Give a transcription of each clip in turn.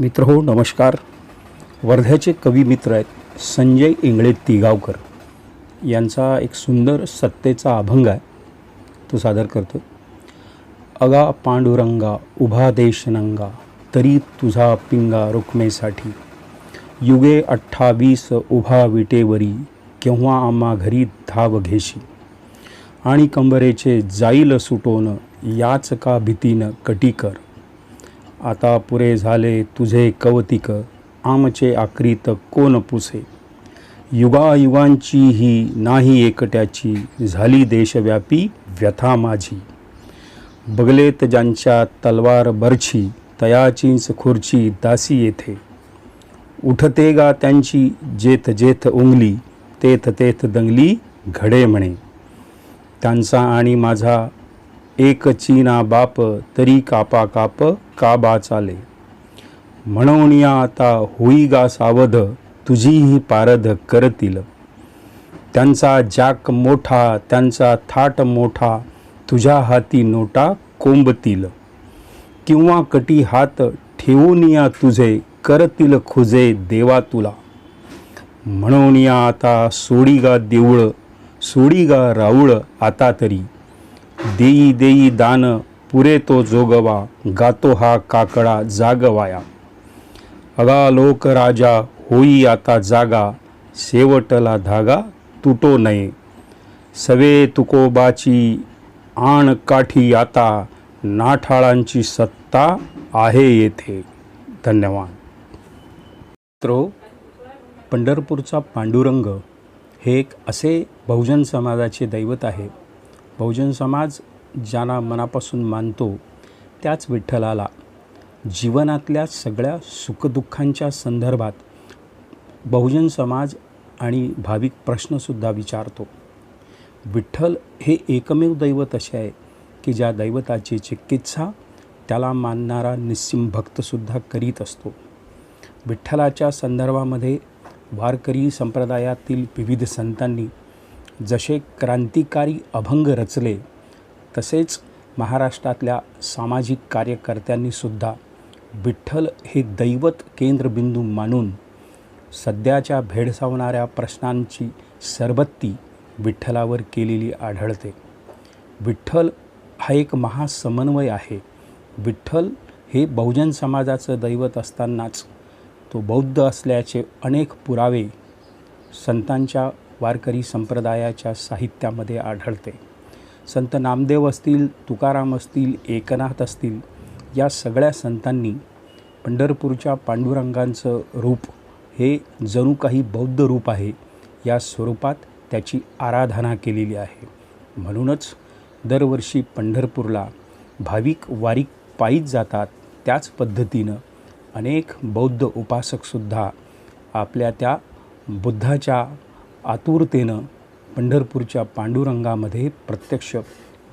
मित्र हो नमस्कार. वर्ध्याचे कवी मित्र आहेत संजय इंगळे तिगावकर. यांचा एक सुंदर सत्तेचा अभंग आहे. तो सादर करतो अगा पांडुरंगा उभा देशनंगा तरी तुझा पिंगा रुक्मेसाठी. युगे अठ्ठावीस उभा विटेवरी केव्हा आम्हा घरी धाव घेशी. आणि कंबरेचे जाईल सुटोन याच का भीतीनं कटीकर आता पुरे झाले तुझे कवतिक आमचे आक्रीत कोण पुसे? युगायुगांची ही नाही एकट्याची झाली देशव्यापी व्यथा माझी. बगलेत ज्यांच्या तलवार बरछी तयाचीच खुर्ची दासी येथे. उठते गा त्यांची जेथ जेथ उंगली तेथ तेथ दंगली घडे म्हणे. त्यांचा आणि माझा एक चीना बाप तरी कापा काप काबा चाले? म्हणून या आता होई गा सावध तुझीही पारध करतील. त्यांचा जाक मोठा त्यांचा थाट मोठा तुझ्या हाती नोटा कोंबतील. किंवा कटी हात ठेवून या तुझे करतील खुजे देवा तुला. म्हणून या आता सोडी गा देऊळ सोडी गा राऊळ आता तरी. देई देई दान पुरे तो जोगवा गातो हा काकडा जागवाया. अगा लोक राजा होई आता जागा शेवटला धागा तुटो नये. सवे तुकोबाची आण काठी आता नाठाळांची सत्ता आहे येथे. धन्यवाद. मित्रो पंढरपूरचा पांडुरंग हे एक असे बहुजन समाजाचे दैवत आहे. बहुजन समाज ज्यांना मनापासून मानतो त्याच विठ्ठलाला जीवनातल्या सगळ्या सुखदुःखांच्या संदर्भात बहुजन समाज आणि भाविक प्रश्नसुद्धा विचारतो. विठ्ठल हे एकमेव दैवत असे आहे की ज्या दैवताची चिकित्सा त्याला मानणारा निस्सिम भक्तसुद्धा करीत असतो. विठ्ठलाच्या संदर्भामध्ये वारकरी संप्रदायातील विविध संतांनी जसे क्रांतिकारी अभंग रचले तसेच महाराष्ट्रातल्या सामाजिक कार्यकर्त्यांनीसुद्धा विठ्ठल हे दैवत केंद्रबिंदू मानून सध्याच्या भेडसावणाऱ्या प्रश्नांची सरबत्ती विठ्ठलावर केलेली आढळते. विठ्ठल हा एक महासमन्वय आहे. विठ्ठल हे बहुजन समाजाचं दैवत असतानाच तो बौद्ध असल्याचे अनेक पुरावे संतांच्या वारकरी संप्रदायाच्या साहित्यामध्ये आढळते. संत नामदेव असतील तुकाराम असतील एकनाथ असतील या सगळ्या संतांनी पंढरपूरच्या पांडुरंगांचं रूप हे जणू काही बौद्ध रूप आहे या स्वरूपात त्याची आराधना केलेली आहे. म्हणूनच दरवर्षी पंढरपूरला भाविक वारीक पायीच जातात त्याच पद्धतीनं. अनेक बौद्ध उपासकसुद्धा आपल्या त्या बुद्धाच्या आतुरतेनं पंढरपूरच्या पांडुरंगामध्ये प्रत्यक्ष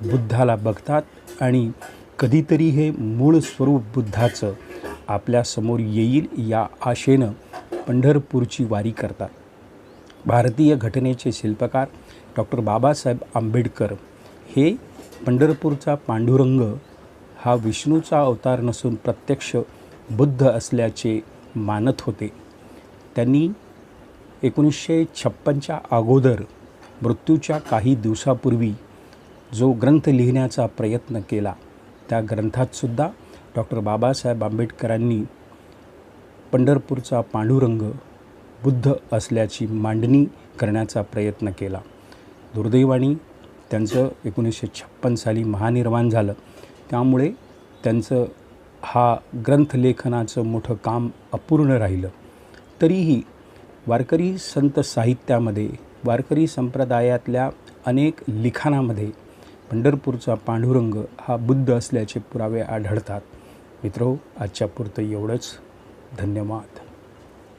बुद्धाला बघतात आणि कधीतरी हे मूळ स्वरूप बुद्धाचं आपल्यासमोर येईल या आशेनं पंढरपूरची वारी करतात. भारतीय घटनेचे शिल्पकार डॉक्टर बाबासाहेब आंबेडकर हे पंढरपूरचा पांडुरंग हा विष्णूचा अवतार नसून प्रत्यक्ष बुद्ध असल्याचे मानत होते. त्यांनी एकोणीसशे छप्पनच्या अगोदर मृत्यूच्या काही दिवसापूर्वी जो ग्रंथ लिहिण्याचा प्रयत्न केला त्या ग्रंथातसुद्धा डॉक्टर बाबासाहेब आंबेडकरांनी पंढरपूरचा पांडुरंग बुद्ध असल्याची मांडणी करण्याचा प्रयत्न केला. दुर्दैवाने त्यांचं एकोणीसशे छप्पन साली महानिर्माण झालं. त्यामुळे त्यांचं हा ग्रंथलेखनाचं मोठं काम अपूर्ण राहिलं. तरीही वारकरी संत साहित्यामध्ये वारकरी संप्रदायातल्या अनेक लिखाणामध्ये पंढरपूरचा पांडुरंग हा बुद्ध असल्याचे पुरावे आढळतात. मित्रो आजच्या पुरतं एवढंच. धन्यवाद.